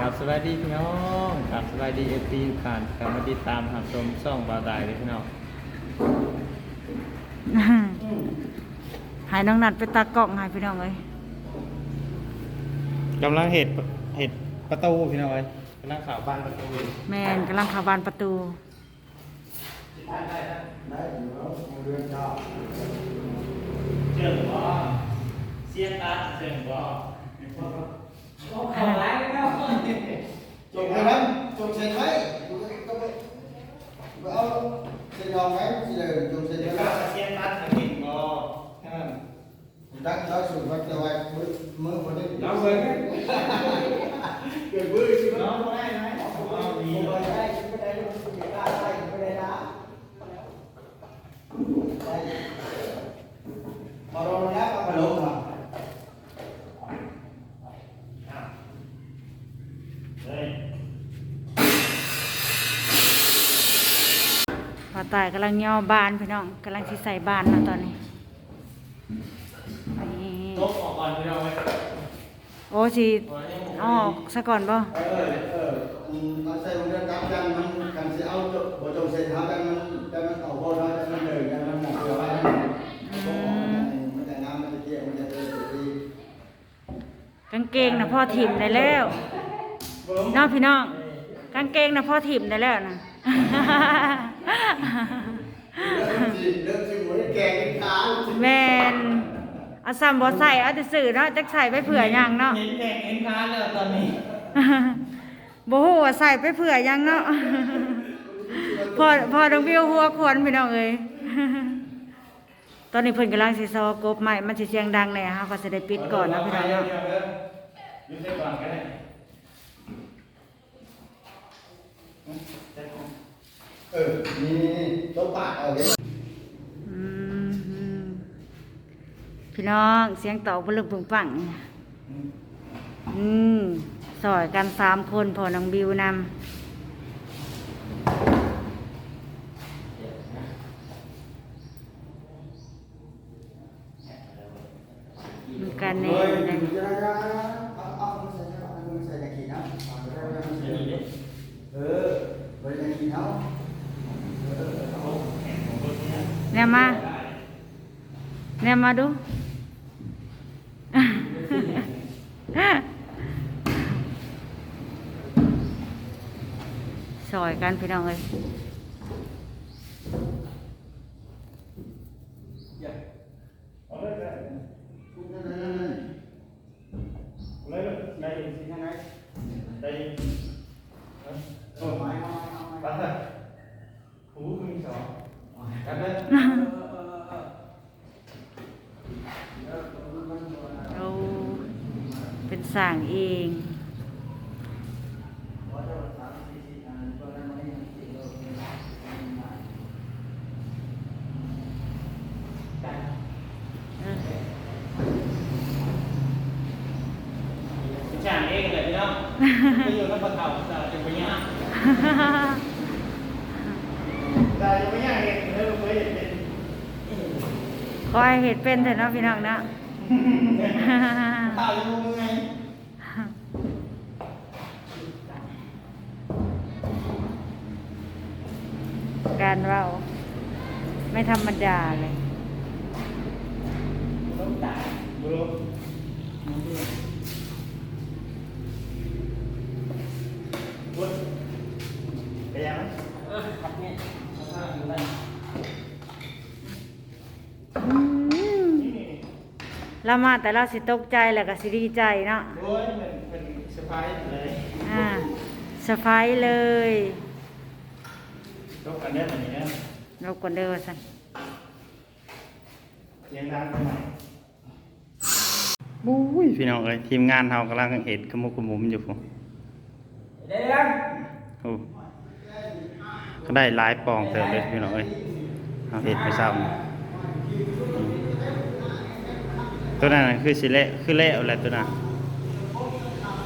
กับสวัสดีพี่น้องกับสวัสดีเอฟซีผ่านกลับมาติดตามหับชมช่องบาวดายเลยพี่น้องใหายน้องนัดไปตากล้องใหายพี่น้องเลยกำลังเห็ดเห็ดประตูพี่น้องเลยกำลังข่าวบ้านประตูแมนกำลังเข้าบานประตูเจิงบ่เสียตัดเจิงบ่ จงให้ มันจงเซ็นไว้อยู่ก็ก็ไปไปเอาเซ็นยอมไว้ที่เลยจงเซ็น เดี๋ยว ไว้ ก็เสียตัดจะกินบ่แค่นั้น ดักดักสุดวัดจะไว้มือมือคนนี้ เราเบิ่ง เกิดมือสิ น้องบ่ได้ไหมอ๋อดี ไม่ เลย ได้ไม่ได้ไม่ได้ไม่ได้ไม่ได้นะมาลงแล้วมาลงอะ เฮ้ย ป้า ตายกำลังย่อบานพี่น้องกำลังสิใส่บานนะตอนนี้นี่โต๊ะออกก่อนพี่น้องเว้ยโอ้สิเอาออกซะก่อนบ่เออเออมันใส่มันกันกันมันกันสิเอาบ่จงเซ็นหากันมันกันมันเอาบ่ได้มันเดินกันมันหนักเกินไปมันจะน้ำมันจะเกี่ยวมันจะเดินดีกางเกงนะพ่อถิ่มได้แล้วเน้องพี่น้องกางเกงนะพ่อถิ่มได้แล้วนะ เริ่มสิเริ่มสิหมดแกงกินขาวแมนเอาซ้ำบ่ใส่เอาแต่สื่อเนาะจักใส่ไปเผื่อหยังเนาะเห็นแข่งเห็นค้าแล้วตอนนี้บ่ฮู้ว่าใส่ไปเผื่อหยังเนาะพอพอต้องวิวหัวควรพี่น้องเอ้ยตอนนี้เพิ่นกำลังสิซอกบใหม่มันสิเสียงดังแน่ฮะก็สิได้ปิดก่อนนะพี่น้องเนาะยืนได้ก่อนก็ได้ เออนี่นี่นี่ต้องปาดเอาเดี๋ยวอืมพี่น้องเสียงตอบบ่ลึกปึงปังอืมสอยกันสามคนพอน้องบิวนำมันกันแน่เฮ้ย เลย เดี๋ยวนะเอาเอามันใส่เอามันใส่ตะกี้นะเอาไปเอาไปเอาไปเออไปตะกี้เอาเออเอา เนี่ยมา มาดู ซอยกันพี่น้องเลย เอาเลยเลยเลยเลยได้ยินสิยังไงได้ยินเออ เออไม้เอาไม้เอาไม้ ไปเลยหูมีสองกันเลย เอา เป็นสั่งเองช่างเองเลยพี่น้องไม่อยู่กับปะเข่าจะจะไปย่างแต่ยังไม่ย่างเองเลยเคยเห็นเป็นคอยเห็ดเป็นเถอะเนาะพี่น้องเนาะข้าวยังงงไง การเราไม่ธรรมดาเลยต้องตายบุรุษบุรุษไปยังเออขับเนี่ยข้าวอยู่ได้อืมเรามาแต่เราสิตกใจแหละก็สิดีใจเนาะโอ้ยเป็นเป็นสบายเลย อ่าสไฟเลย ยกกันได้แบบนี้นะเรากวนเด้อสันเสียงดังไปหน่อยบุ้ยพี่น้องเอ้ยทีมงานเรากำลังเห็ดขมุกขมุมอยู่ผมเด้งโอ้ก็ได้หลายปองเติมเลยพี่น้องเอ้ยเอาเห็ดไปซ้ำตัวนั้นนะคือสิเละคือเละอะไรตัวนั้น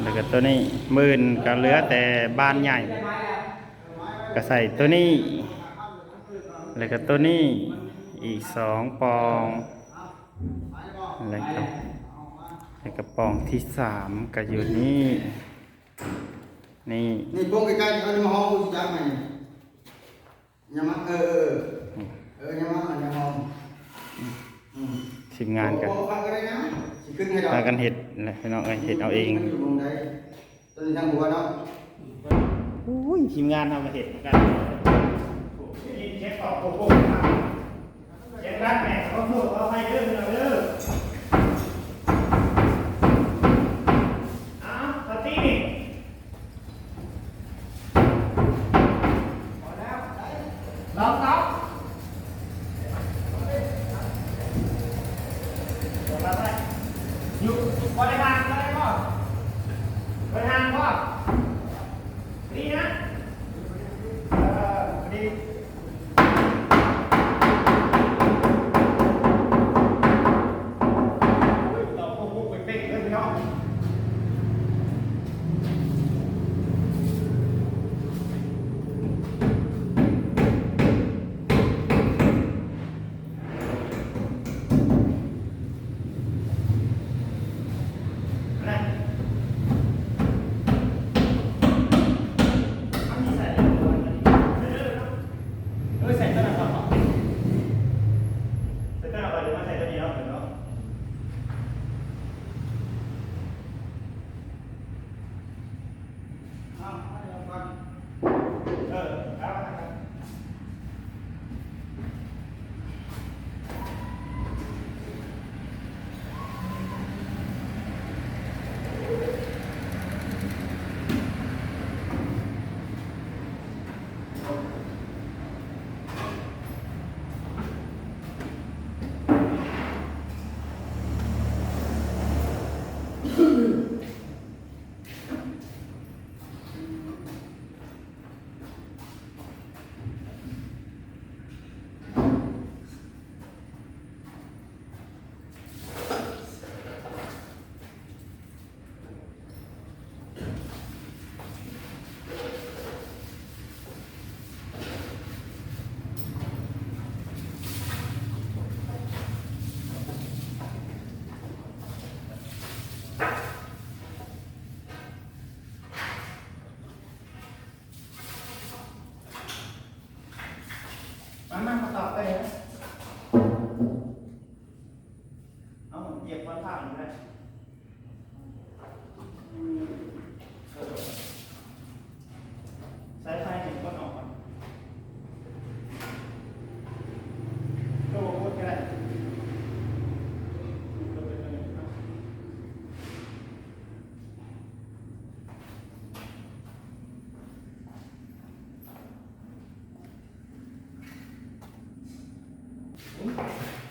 แล้วก็ตัวนี้หมื่นก็เหลือแต่บ้านใหญ่ ก็ใส่ตัวนี้ แล้วก็ตัวนี้ อีกสองปองแล้วก็แล้วก็ปองที่สามก็อยู่นี่นี่โป้งใกล้ๆเอานี่มาห้องกูจับไหมยังมาเออเออเออยังมาอันยังห้องทีมงานกันโอ้ฟังกันได้นะสิขึ้นให้ดอกพากันเห็ดเลยพี่น้องเอ้ยเห็ดเอาเองมันนต้ทางหัวเนาะ ทีมงานทำมาเห็ดกันเช็คต่อโอ้โหเช็ครักแม่เขาพูดเขาให้เรื่องเรื่อง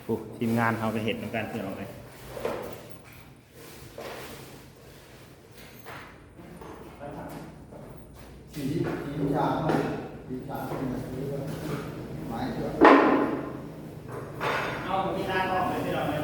โอ้ทีมงานเขาก็เห็นเหมือนกันเพื่อนออกเลยสีสีชาเข้าสีชาเข้ามาสีหมายถึงเอาที่ด้านออกเลยที่เราเนี่ย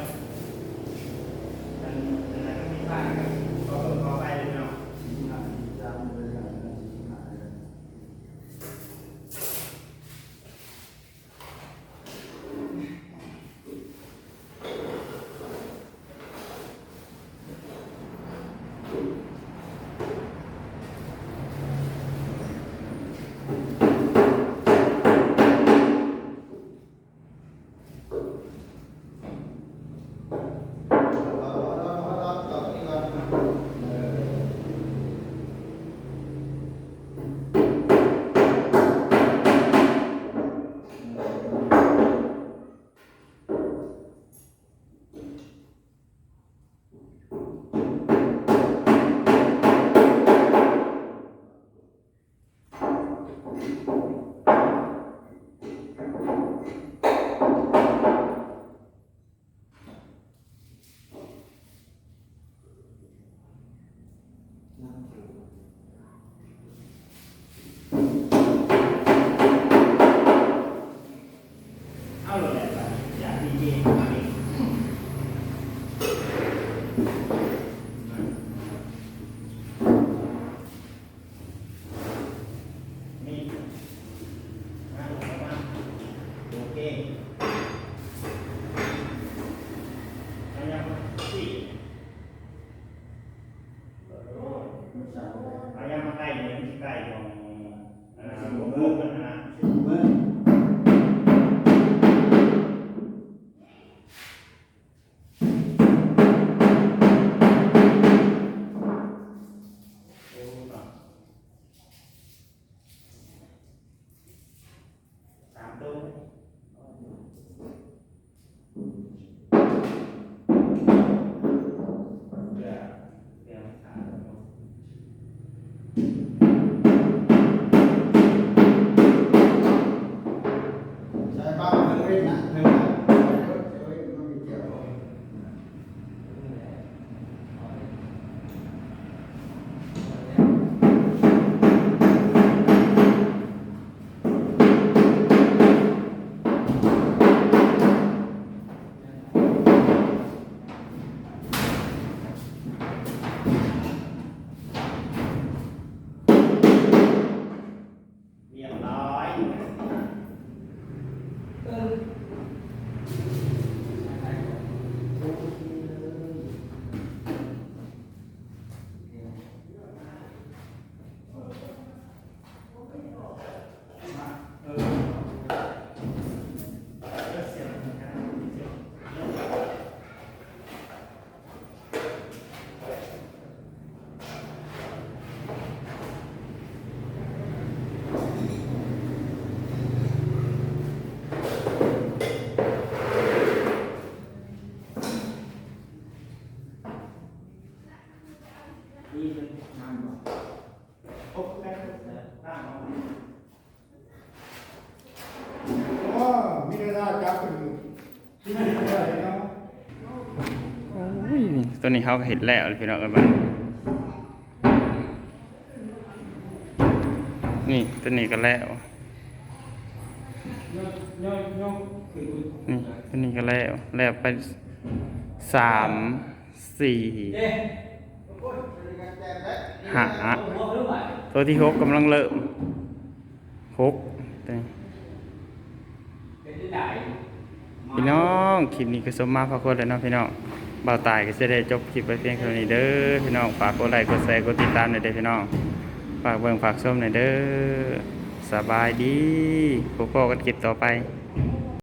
ninguém. ตัวนี้เขาเห็นแล้วพี่น้องกันบ้างนี่ตัวนี้ก็แล้วนี่ตัวนี้ก็แล้วแล้วไปสามสี่หาตัวที่หกกำลังเริ่มหกตัวนี้พี่น้องคลิปนี้ก็สมมาพระคุณเลยเนาะพี่น้อง เบาตายก็จะได้จบคลิปไปเพียงเท่านี้เด้อพี่น้องฝากกดไลค์กดแชร์กดติดตามหน่อยเด้อพี่น้องฝากเบิ่งฝากชมหน่อยเด้อสบายดีพวกพ่อกันคลิปต่อไป